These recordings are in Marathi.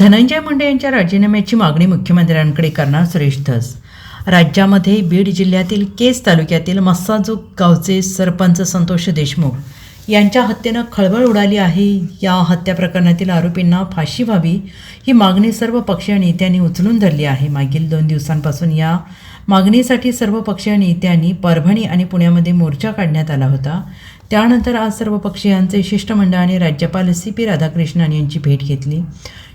धनंजय मुंडे यांच्या राजीनाम्याची मागणी मुख्यमंत्र्यांकडे करणार सुरेश धस. राज्यामध्ये बीड जिल्ह्यातील केस तालुक्यातील मस्साजूक गावचे सरपंच संतोष देशमुख यांच्या हत्येनं खळबळ उडाली आहे. या हत्या प्रकरणातील आरोपींना फाशी व्हावी ही मागणी सर्व पक्षीय नेत्यांनी उचलून धरली आहे. मागील दोन दिवसांपासून या मागणीसाठी सर्व पक्षीय नेत्यांनी परभणी आणि पुण्यामध्ये मोर्चा काढण्यात आला होता. त्यानंतर आज सर्व पक्षीयांचे शिष्टमंडळाने राज्यपाल सी पी राधाकृष्णन यांची भेट घेतली.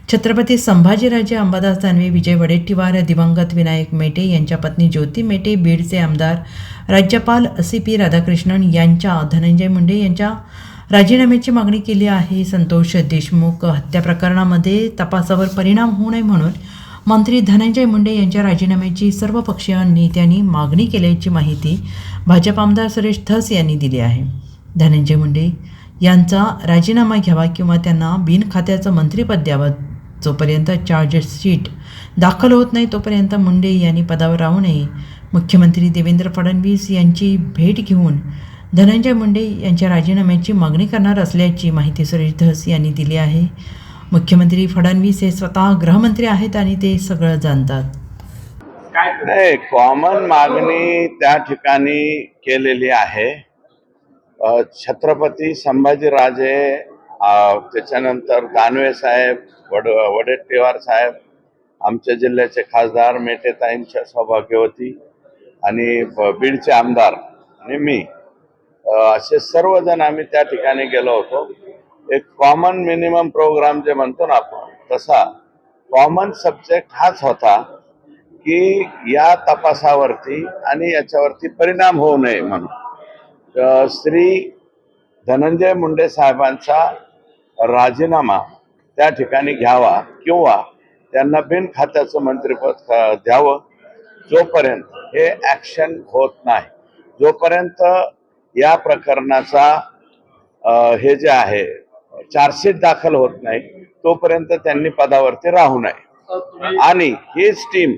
छत्रपती संभाजीराजे अंबादास दानवे विजय वडेट्टीवार दिवंगत विनायक मेटे यांच्या पत्नी ज्योती मेटे बीडचे आमदार राज्यपाल सी पी राधाकृष्णन यांच्या धनंजय मुंडे यांच्या राजीनाम्याची मागणी केली आहे. संतोष देशमुख हत्या प्रकरणामध्ये तपासावर परिणाम होऊ नये म्हणून मंत्री धनंजय मुंडे यांच्या राजीनाम्याची सर्व पक्षीय नेत्यांनी मागणी केल्याची माहिती भाजप आमदार सुरेश धस यांनी दिली आहे. धनंजय मुंडे यांचा राजीनामा घ्यावा किंवा त्यांना बिनखात्याचं मंत्रिपद द्यावं जोपर्यंत चार्जशीट दाखल होत नाही तोपर्यंत मुंडे यांनी पदावर राहू नये. मुख्यमंत्री देवेंद्र फडणवीस यांची भेट घेऊन धनंजय मुंडे यांच्या राजीनाम्याची मागणी करणार असल्याची माहिती सुरेश धस यांनी दिली आहे. मुख्यमंत्री फडणवीस हे स्वतः गृहमंत्री आहेत आणि ते सगळं जाणतात. नाही कॉमन मागणी त्या ठिकाणी केलेली आहे. छत्रपती संभाजीराजे त्याच्यानंतर दानवे साहेब वड वडेट्टीवार साहेब आमच्या जिल्ह्याचे खासदार मेटेताईंच्या सौभाग्यवती आणि बीडचे आमदार आणि मी. असे सर्वजण आम्ही त्या ठिकाणी गेलो होतो. एक कॉमन मिनिमम प्रोग्राम जे म्हणतो ना आपण तसा कॉमन सब्जेक्ट हाच होता की या तपासावरती आणि याच्यावरती परिणाम होऊ नये म्हणून. श्री धनंजय मुंडे साहेबांचा राजीनामा त्या ठिकाणी घ्यावा किंवा त्यांना बिन खात्याचं मंत्रिपद द्यावं. जोपर्यंत हे ॲक्शन होत नाही जोपर्यंत या प्रकरणाचा हे जे आहे चार्जशीट दाखल होत नाही तोपर्यंत त्यांनी पदावरती राहू नये. आणि हीच टीम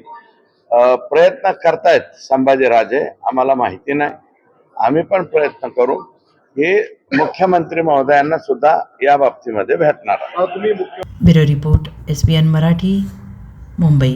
प्रयत्न करतायत संभाजीराजे आम्हाला माहिती नाही. आम्ही पण प्रयत्न करू. हे मुख्यमंत्री महोदयांना सुद्धा या बाबतीमध्ये भेटणार bureau report S B N Marathi Mumbai.